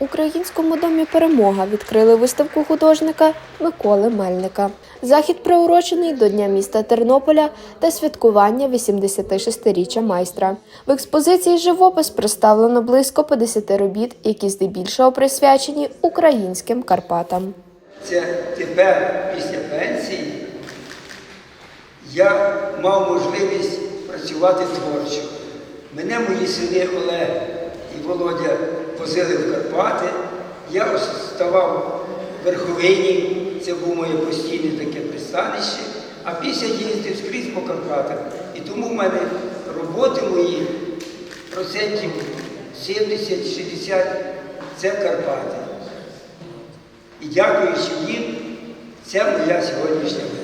Українському домі Перемога відкрили виставку художника Миколи Мельника. Захід приурочений до Дня міста Тернополя та святкування 86-річчя майстра. В експозиції живопис представлено близько 50 робіт, які здебільшого присвячені українським Карпатам. Це тепер після пенсії я мав можливість працювати творчо. Мене мої сини Олег і Володя возили в Карпати. Я ставав в Верховині, це було моє постійне таке пристанище, а після їздив скрізь по Карпатах. І тому в мене роботи мої процентів 70-60 це Карпати. І дякуючи їм, це моя сьогоднішня.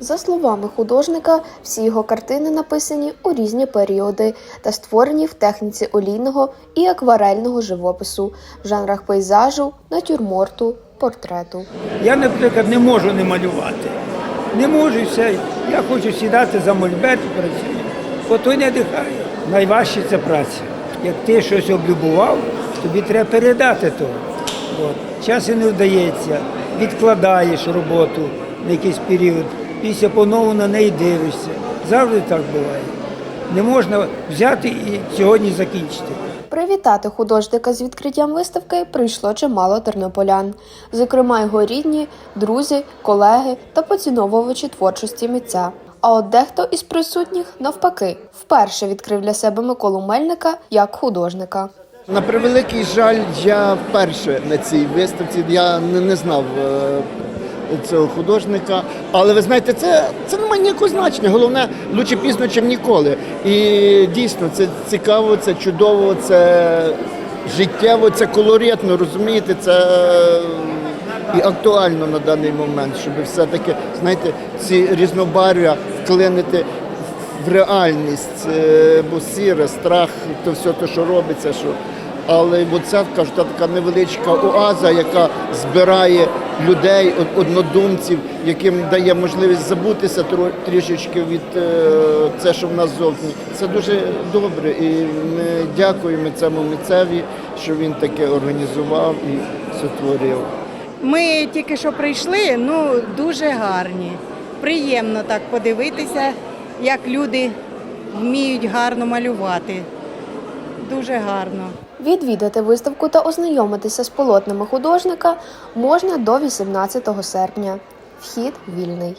За словами художника, всі його картини написані у різні періоди та створені в техніці олійного і акварельного живопису в жанрах пейзажу, натюрморту, портрету. Я, наприклад, не можу не малювати. Не можу все. Я хочу сідати за мольберт і працюю. Бо то не дихає. Найважче це праця. Як ти щось облюбував, тобі треба передати то. От. І не вдається, відкладаєш роботу на якийсь період, після понову на неї дивишся. Завжди так буває. Не можна взяти і сьогодні закінчити. Привітати художника з відкриттям виставки прийшло чимало тернополян, зокрема його рідні, друзі, колеги та поціновувачі творчості митця. А от дехто із присутніх, навпаки, вперше відкрив для себе Миколу Мельника як художника. На превеликий жаль, я вперше на цій виставці. Я не, не знав е, цього художника. Але ви знаєте, це, це не має ніякого значення. Головне, лучше пізно, ніж ніколи. І дійсно, це цікаво, це чудово, це життєво, це колоритно, розумієте, це і актуально на даний момент, щоб все-таки, знаєте, ці різнобарв'я вклинити в реальність, е, бо сіре, страх, то все те, що робиться. Що... Але оця кажу, та така невеличка оаза, яка збирає людей, однодумців, яким дає можливість забутися трішечки від е, це, що в нас зовні. Це дуже добре. І ми дякуємо цьому митцеві, що він таке організував і сотворив. Ми тільки що прийшли, ну дуже гарні. Приємно так подивитися, як люди вміють гарно малювати. Дуже гарно. Відвідати виставку та ознайомитися з полотнами художника можна до 18 серпня. Вхід вільний.